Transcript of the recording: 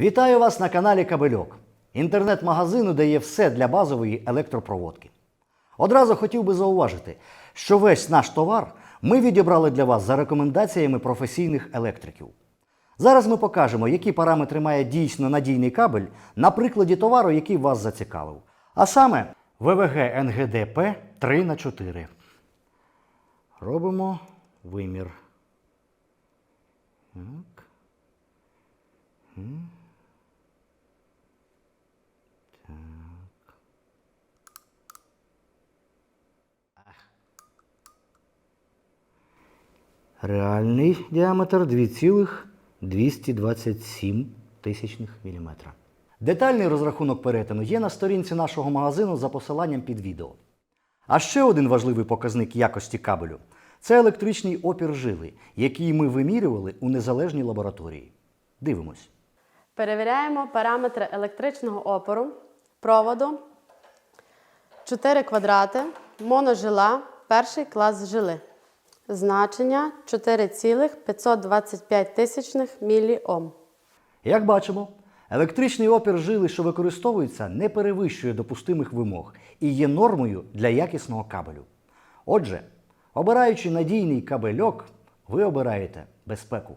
Вітаю вас на каналі Кабельок, інтернет-магазину, де є все для базової електропроводки. Одразу хотів би зауважити, що весь наш товар ми відібрали для вас за рекомендаціями професійних електриків. Зараз ми покажемо, які параметри має дійсно надійний кабель на прикладі товару, який вас зацікавив. А саме ВВГ НГДП 3 х 4 Робимо вимір. Так. Реальний діаметр 2,227 тисячних міліметра. Детальний розрахунок перетину є на сторінці нашого магазину за посиланням під відео. А ще один важливий показник якості кабелю це електричний опір жили, який ми вимірювали у незалежній лабораторії. Дивимось. Перевіряємо параметри електричного опору, проводу, 4 квадрати, моножила, перший клас жили. Значення 4,525 тисячних міліом. Як бачимо, електричний опір жили, що використовується, не перевищує допустимих вимог і є нормою для якісного кабелю. Отже, обираючи надійний кабельок, ви обираєте безпеку.